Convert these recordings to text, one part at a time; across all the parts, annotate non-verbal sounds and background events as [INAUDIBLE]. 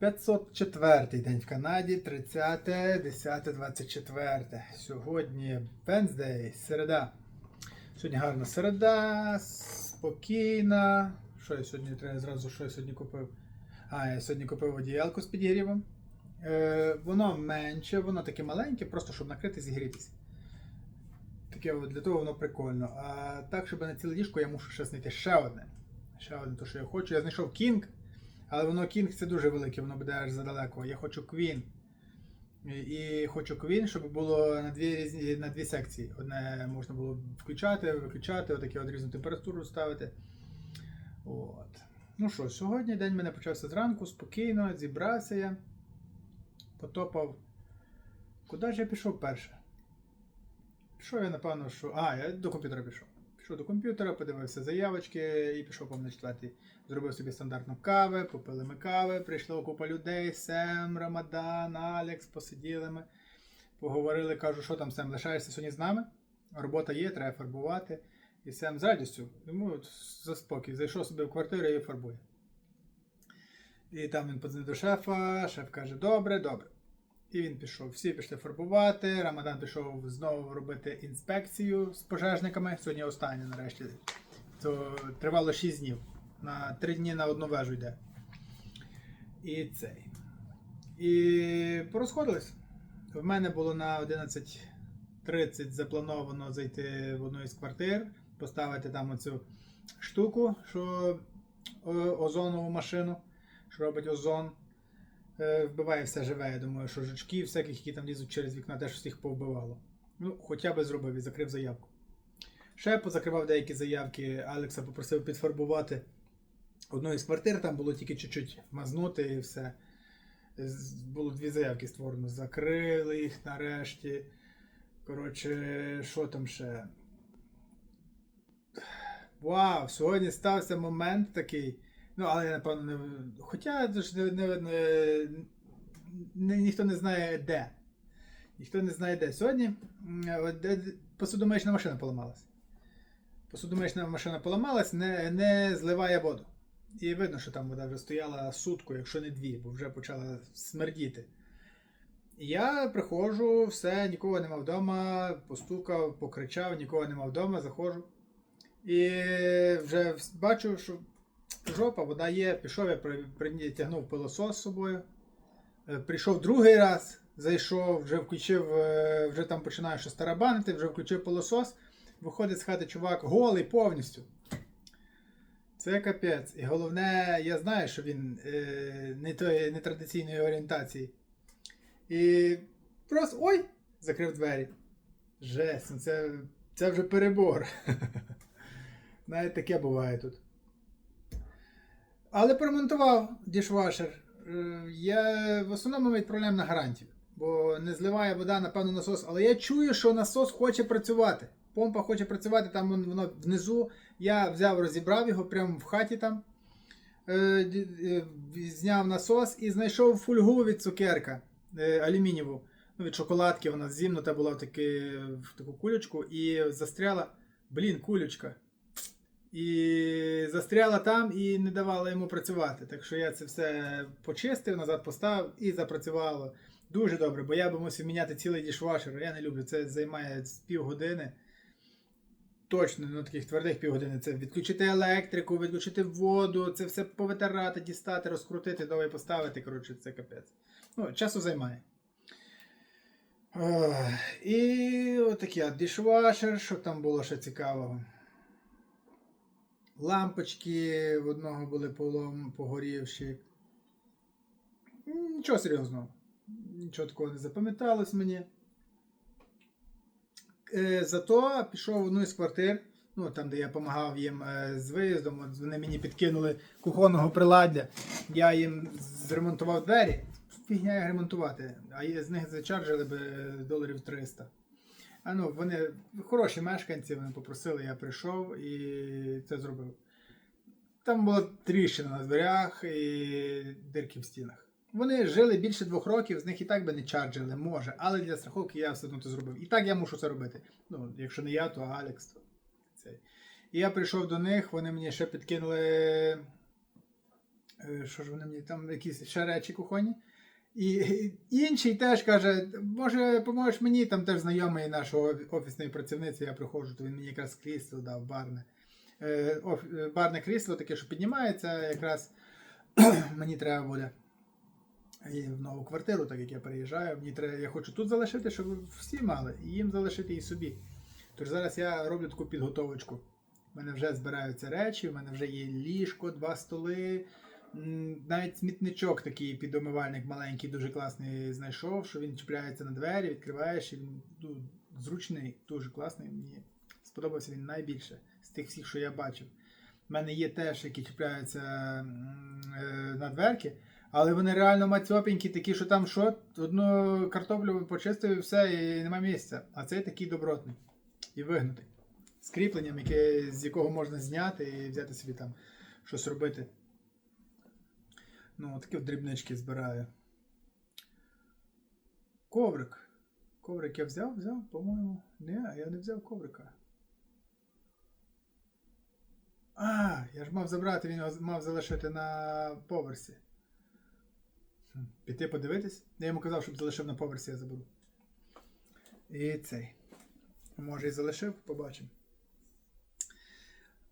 504 день в Канаді, 30, 10, 24. Сьогодні Wednesday, середа. Сьогодні гарна середа, спокійна. Що я сьогодні треба зразу, що я сьогодні купив? А, я сьогодні купив одіялку з підігрівом. Е, воно менше, воно таке маленьке, просто щоб накрити зігрітися. Таке для того воно прикольно. А так, щоб на ціле ліжко, я мушу ще знайти ще одне. Ще одне, то що я хочу. Я знайшов King, але воно King це дуже велике, воно буде аж задалеко. Я хочу Queen. І, хочу Queen, щоб було на дві різні на дві секції. Одне можна було включати, виключати, отаке от різну температуру ставити. От. Ну що, сьогодні день мене почався зранку, спокійно, зібрався я, потопав. Куди ж я пішов перше? Пішов я, напевно, що. А, я до комп'ютера пішов. Пішов до комп'ютера, подивився заявочки і пішов по на четвертий. Зробив собі стандартну кави, попили ми кави, прийшла купа людей, Сем, Рамадан, Алекс, посиділи ми, поговорили, кажу, що там Сем, лишаєшся сьогодні з нами? Робота є, треба фарбувати. І Сем з радістю, йому за спокій, зайшов собі в квартиру і фарбує. І там він подзвонив до шефа, шеф каже, добре, добре. І він пішов. Всі пішли фарбувати. Рамадан пішов знову робити інспекцію з пожежниками. Сьогодні останнє нарешті. То тривало 6 днів. На 3 дні на одну вежу йде. І цей. І порозходились. В мене було на 11.30 заплановано зайти в одну із квартир, поставити там оцю штуку, що озонову машину, що робить озон. Е, Вбиває все живе. Я думаю, що жучки, всяких, які там лізуть через вікна, теж всіх повбивало. Ну, хоча би зробив і закрив заявку. Ще позакривав деякі заявки. Алекса попросив підфарбувати одну із квартир, там було тільки чуть-чуть мазнути і все. Було дві заявки створено. Закрили їх нарешті. Коротше, що там ще? Вау, сьогодні стався момент такий. Ну, але я напевно не. Хоча ж не, не- ніхто не знає де. Ніхто не знає де. Сьогодні посудомиючна машина поламалась. Посудомиючна машина поламалась, не, не зливає воду. І видно, що там вода вже стояла сутку, якщо не дві, бо вже почала смердіти. Я приходжу, все, нікого нема вдома, постукав, покричав, нікого нема вдома, заходжу. І вже бачу, що жопа, вода є, пішов, я при- при- тягнув пилосос з собою. Е, Прийшов другий раз, зайшов, вже включив, е, вже там починаю щось тарабанити, вже включив пилосос. Виходить з хати чувак голий повністю. Це капець. І головне, я знаю, що він е, не тої нетрадиційної орієнтації. І просто ой! Закрив двері. Жесть, ну це, це вже перебор. [LAUGHS] Навіть таке буває тут. Але поремонтував дішвашер. Е, Я в основному відправляємо на гарантію, бо не зливає вода, напевно, насос. Але я чую, що насос хоче працювати. Помпа хоче працювати, там воно внизу. Я взяв, розібрав його прямо в хаті там. Е, е, Зняв насос і знайшов фольгу від цукерка алюмінієву. Ну, від шоколадки вона зімнута була в, таки, в таку кулючку і застряла. Блін, кулючка. І застряла там і не давала йому працювати. Так що я це все почистив, назад поставив і запрацювало. Дуже добре, бо я би мусив міняти цілий дішвашер. Я не люблю, це займає півгодини. Точно, ну таких твердих півгодини. Це відключити електрику, відключити воду, це все повитирати, дістати, розкрутити, довго поставити. Коротше, це капець. Ну, часу займає. Ох, І отакий от дішвашер, що там було ще цікавого. Лампочки в одного були полом, погорівші. Нічого серйозного. Нічого такого не запам'яталось мені. Е, Зато пішов в одну із квартир, ну там, де я допомагав їм е, з виїздом, вони мені підкинули кухонного приладдя. Я їм зремонтував двері. Фігня їх ремонтувати, а з них зачаржили би доларів 300. А ну, вони хороші мешканці, вони попросили, я прийшов і це зробив. Там була тріщина на дверях і дирки в стінах. Вони жили більше двох років, з них і так би не чарджили, може, але для страховки я все одно це зробив. І так я мушу це робити. Ну, якщо не я, то Алекс. То цей. І я прийшов до них, вони мені ще підкинули Е, Що ж вони мені там якісь ще речі кухонні. І інший теж каже: може, поможеш мені, там теж знайомий нашого офісної працівниці, я приходжу, то він мені якраз крісло дав барне. Е, е, барне крісло таке, що піднімається, якраз [CLEARS THROAT] мені треба буде. І в нову квартиру, так як я переїжджаю, мені треба, я хочу тут залишити, щоб всі мали, і їм залишити і собі. Тож зараз я роблю таку підготовочку. У мене вже збираються речі, в мене вже є ліжко, два столи. Навіть смітничок такий підомивальник маленький, дуже класний знайшов, що він чіпляється на двері, відкриваєш, і він ну, зручний, дуже класний. Мені сподобався він найбільше з тих всіх, що я бачив. У мене є теж, які чіпляються е, на дверки, але вони реально мацьопенькі, такі, що там що, одну картоплю почистив і все, і нема місця. А цей такий добротний і вигнутий. З кріпленням, яке, з якого можна зняти і взяти собі там щось робити. Ну, такі от дрібнички збираю. Коврик. Коврик я взяв, взяв, по-моєму. Ні, я не взяв коврика. А, я ж мав забрати, він його мав залишити на поверсі. Піти подивитись? Я йому казав, щоб залишив на поверсі, я заберу. І цей. Може і залишив, побачимо.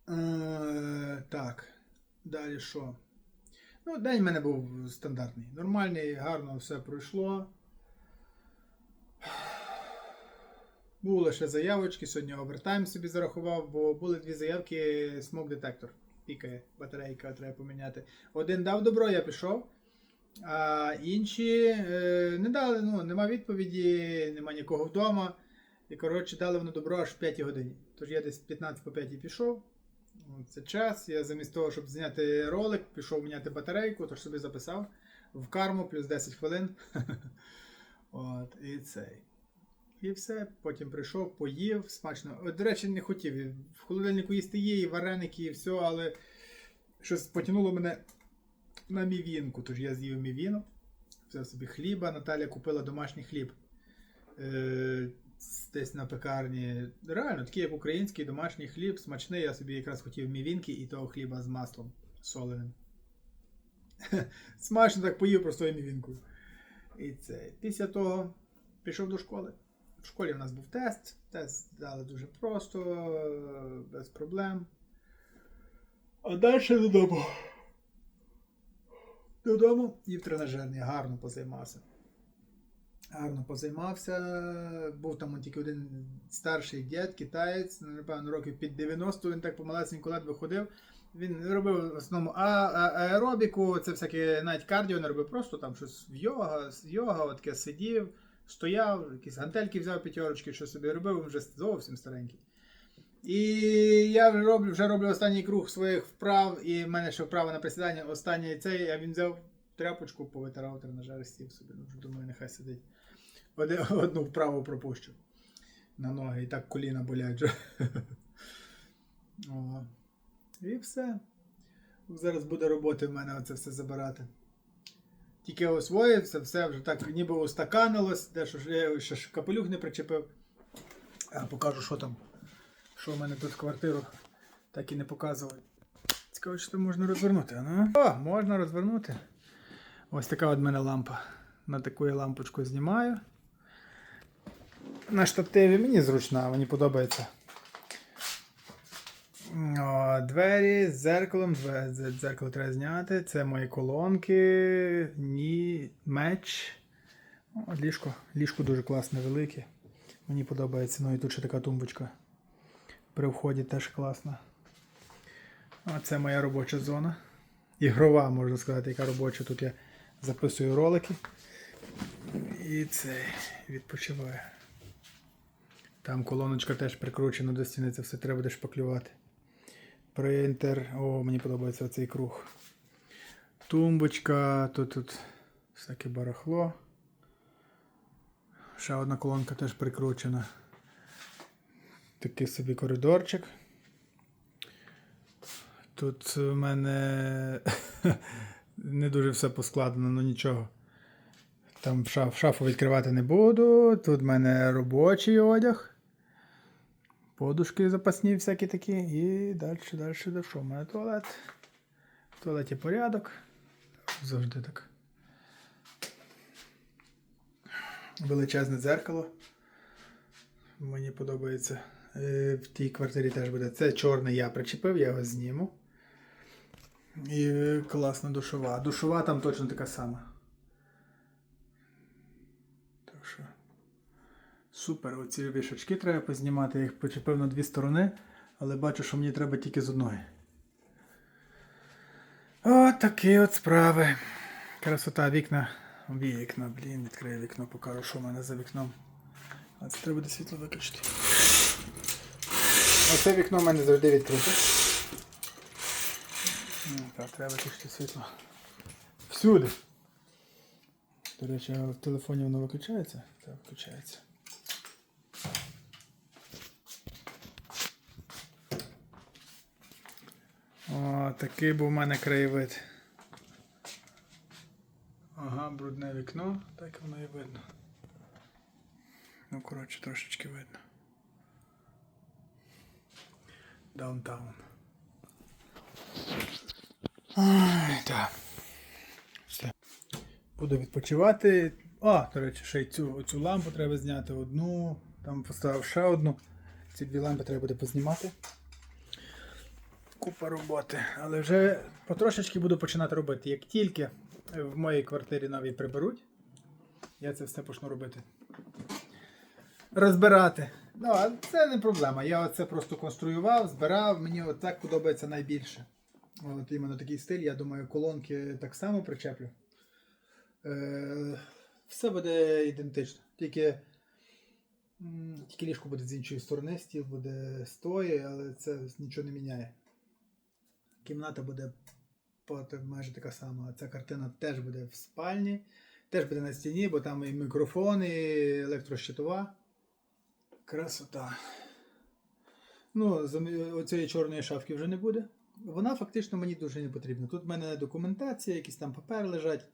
Е, так. Далі що? Ну, день в мене був стандартний. Нормальний, гарно все пройшло. Були лише заявочки, сьогодні овертайм собі зарахував, бо були дві заявки смок детектор. Пікає, батарейка треба поміняти. Один дав добро, я пішов. А інші е, не дали, ну, нема відповіді, нема нікого вдома. І коротше дали воно добро аж в 5 годині. Тож я десь 15 по 5 пішов. Це час. Я замість того, щоб зняти ролик, пішов міняти батарейку, тож собі записав в карму плюс 10 хвилин. [LAUGHS] От, і цей. І все. Потім прийшов, поїв, смачно. От, До речі, не хотів. В холодильнику їсти є, і вареники, і все, але щось потягнуло мене на мівінку. Тож я з'їв мівіну, взяв собі хліба. Наталя купила домашній хліб. Е, десь на пекарні. Реально, такий як український домашній хліб, смачний. Я собі якраз хотів мівінки і того хліба з маслом соленим. [LAUGHS] Смачно так поїв простою мівінкою. І це. Після того пішов до школи. В школі в нас був тест. Тест дали дуже просто, без проблем. А далі додому. Додому і в тренажерний гарно позаймався. Гарно позаймався. Був там тільки один старший дід, китаєць, напевно, років під 90, він так помалесенько ледве ходив. Він робив в основному аеробіку, це всяке навіть кардіо не робив, просто там щось в йога, йога, таке сидів, стояв, якісь гантельки взяв п'ятерочки, що собі робив, він вже зовсім старенький. І я вже роблю, вже роблю останній круг своїх вправ, і в мене ще вправа на присідання, останній цей, а він взяв тряпочку, повитирав тренажер, сів собі. Ну, думаю, нехай сидить. [LAUGHS] Одну вправу пропущу на ноги, і так коліна болять. [LAUGHS] О. І все. Зараз буде роботи в мене оце все забирати. Тільки освоївся, все вже так ніби устаканилось, де що я ще ж капелюх не причепив. А покажу, що там. Що в мене тут в квартиру. Так і не показували. Цікаво, що можна розвернути. Ну? О, можна розвернути. Ось така от мене лампа. На таку я лампочку знімаю. На штативі мені зручна, мені подобається. О, двері з дзеркалом. Дзеркало треба зняти. Це мої колонки. Ні, меч. О, ліжко. Ліжко дуже класне, велике. Мені подобається. Ну і тут ще така тумбочка. При вході теж класна. Це моя робоча зона. Ігрова, можна сказати, яка робоча. Тут я записую ролики. І це відпочиваю. Там колоночка теж прикручена до стіни, це все треба буде шпаклювати. Принтер. О, мені подобається цей круг. Тумбочка, тут, тут всяке барахло. Ще одна колонка теж прикручена. Такий собі коридорчик. Тут в мене [LAUGHS] не дуже все поскладено, ну нічого. Там шаф, шафу відкривати не буду. Тут в мене робочий одяг. Подушки запасні всякі такі. І далі, далі, далі. В мене туалет? В туалеті порядок. Завжди так. Величезне дзеркало. Мені подобається. Е, В тій квартирі теж буде. Це чорне я причепив, я його зніму. І класна душова. Душова там точно така сама. Так що. Супер. Оці вішачки треба познімати. Їх почепив на дві сторони, але бачу, що мені треба тільки з одної. От такі от справи. Красота вікна. Вікна, блін, відкрию вікно, покажу, що в мене за вікном. А це треба буде світло виключити. Оце вікно в мене завжди відкрите. Ну, Так, треба виключити світло. Всюди. До речі, в телефоні воно виключається? Так, виключається. О, такий був у мене краєвид. Ага, брудне вікно, так воно і видно. Ну, коротше, трошечки видно. Даунтаун. Ай, так. Все. Буду відпочивати. А, до речі, ще й цю, цю лампу треба зняти одну. Там поставив ще одну. Ці дві лампи треба буде познімати. Купа роботи. Але вже потрошечки буду починати робити. Як тільки в моїй квартирі нові приберуть, я це все почну робити. Розбирати. Ну, а це не проблема. Я оце просто конструював, збирав, мені так подобається найбільше. От іменно такий стиль, я думаю, колонки так само причеплю. Е, все буде ідентично. Тільки, тільки ліжко буде з іншої сторони, стіл буде з тої, але це нічого не міняє. Кімната буде майже така сама. Ця картина теж буде в спальні, теж буде на стіні, бо там і мікрофон, і електрощитова. Красота. Ну, оцієї чорної шафки вже не буде. Вона фактично мені дуже не потрібна. Тут в мене документація, якісь там папери лежать.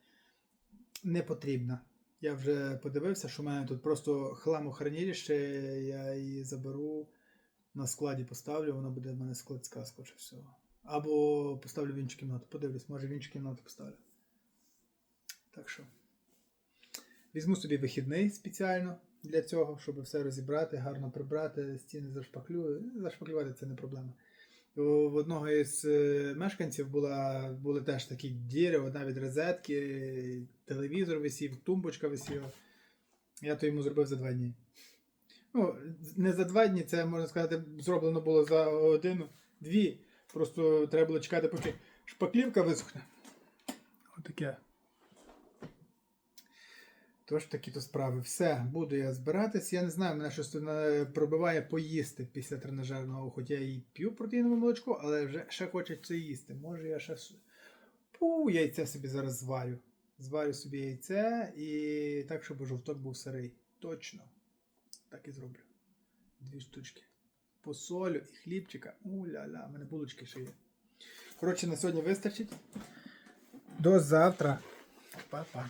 Не потрібна. Я вже подивився, що в мене тут просто хламохранилище, я її заберу, на складі поставлю, воно буде в мене складська, скоріше всього. Або поставлю в іншу кімнату. Подивлюсь, може в іншу кімнату поставлю. Так що. Візьму собі вихідний спеціально для цього, щоб все розібрати, гарно прибрати, стіни зашпаклюю. Зашпаклювати це не проблема. В одного із е, мешканців була, були теж такі діри, від розетки, телевізор висів, тумбочка висіла. Я то йому зробив за два дні. Ну, не за два дні, це можна сказати, зроблено було за годину, дві. Просто треба було чекати, поки шпаклівка висохне. Отаке. Тож такі то справи. Все, буду я збиратись. Я не знаю, мене щось е, пробиває поїсти після тренажерного, хоч я і п'ю протеїнове молочко, але вже ще хочеться їсти. Може я ще Пу, яйце собі зараз зварю. Зварю собі яйце і так, щоб жовток був сирий. Точно. Так і зроблю. Дві штучки. Посолю і хлібчика. У-ля-ля, в мене булочки ще є. Коротше, на сьогодні вистачить. До завтра. Па-па.